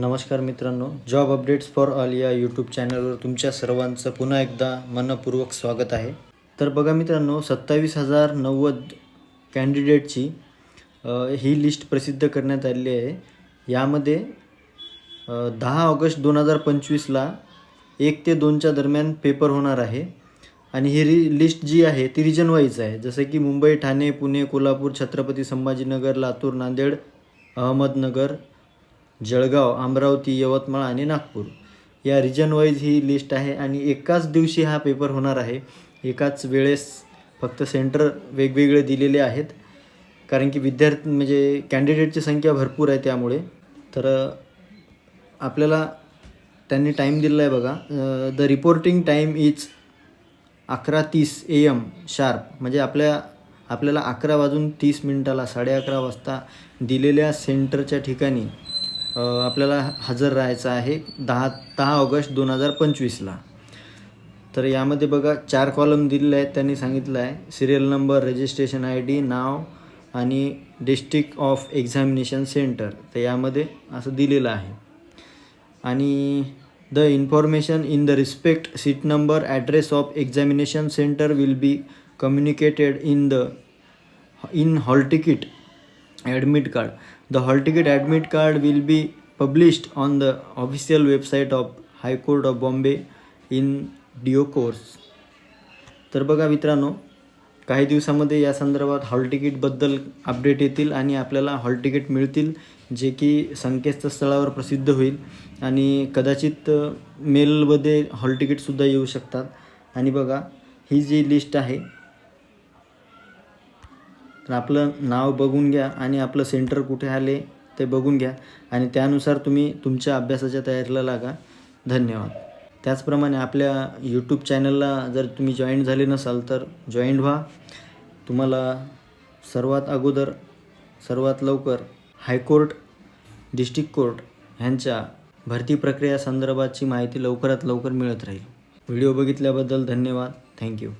नमस्कार मित्रांनो job updates for all या यूट्यूब चॅनलवर तुमच्या सर्वांचं पुन्हा एकदा मनपूर्वक स्वागत आहे. तर बघा मित्रांनो सत्तावीस हजार नव्वद कॅन्डिडेटची ही लिस्ट प्रसिद्ध करण्यात आलेली आहे. यामध्ये दहा ऑगस्ट दोन हजार पंचवीसला एक ते दोनच्या दरम्यान पेपर होणार आहे. आणि ही रि लिस्ट जी आहे ती रिजन वाईज आहे. जसं की मुंबई ठाणे पुणे कोल्हापूर छत्रपती संभाजीनगर लातूर नांदेड अहमदनगर जळगाव अमरावती यवतमाळ आणि नागपूर. या रिजन वाईज ही लिस्ट आहे आणि एकाच दिवशी हा पेपर होणार आहे. एकाच वेळेस फक्त सेंटर वेगवेगळे दिलेले आहेत. कारण की विद्यार्थी म्हणजे कॅन्डिडेटची संख्या भरपूर आहे त्यामुळे. तर आपल्याला त्यांनी टाईम दिलेला आहे बघा द रिपोर्टिंग टाईम इज अकरा तीस ए एम शार्प म्हणजे आपल्या आपल्याला अकरा वाजून तीस मिनिटाला साडे अकरा वाजता दिलेल्या सेंटरच्या ठिकाणी आपल्याला हजर राहायचं आहे दहा दहा ऑगस्ट दोन हजार पंचवीसला. तर यामध्ये बघा चार कॉलम दिलेले आहेत त्यांनी सांगितलं आहे. Serial number registration I D नाव आणि डिस्ट्रिक्ट ऑफ एक्झामिनेशन सेंटर तर यामध्ये असं दिलेलं आहे. आणि the information in the respect seat number address of examination centre will be communicated in the in hall ticket admit card. The hall ticket admit card will be published on the official website of high court of Bombay in due course तर बघा मित्रांनो काही दिवसामध्ये या संदर्भात hall तिकीटबद्दल update येतील आणि आपल्याला हॉल तिकीट मिळतील जे की संकेतस्थळावर प्रसिद्ध होईल. आणि कदाचित मेलमध्ये हॉल तिकीटसुद्धा येऊ शकतात. आणि बघा ही जी लिस्ट आहे तर आपलं नाव बघून घ्या आणि आपलं सेंटर कुठे आले ते बघून घ्या. आणि त्यानुसार तुम्ही तुमच्या अभ्यासाच्या तयारीला लागा. धन्यवाद. त्याचप्रमाणे आपल्या यूट्यूब चॅनलला जर तुम्ही जॉईंट झाले नसाल तर जॉईंट व्हा. तुम्हाला सर्वात अगोदर सर्वात लवकर हायकोर्ट डिस्ट्रिक्ट कोर्ट ह्यांच्या भरती प्रक्रिया संदर्भाची माहिती लवकरात लवकर मिळत राहील. व्हिडिओ बघितल्याबद्दल धन्यवाद. थँक्यू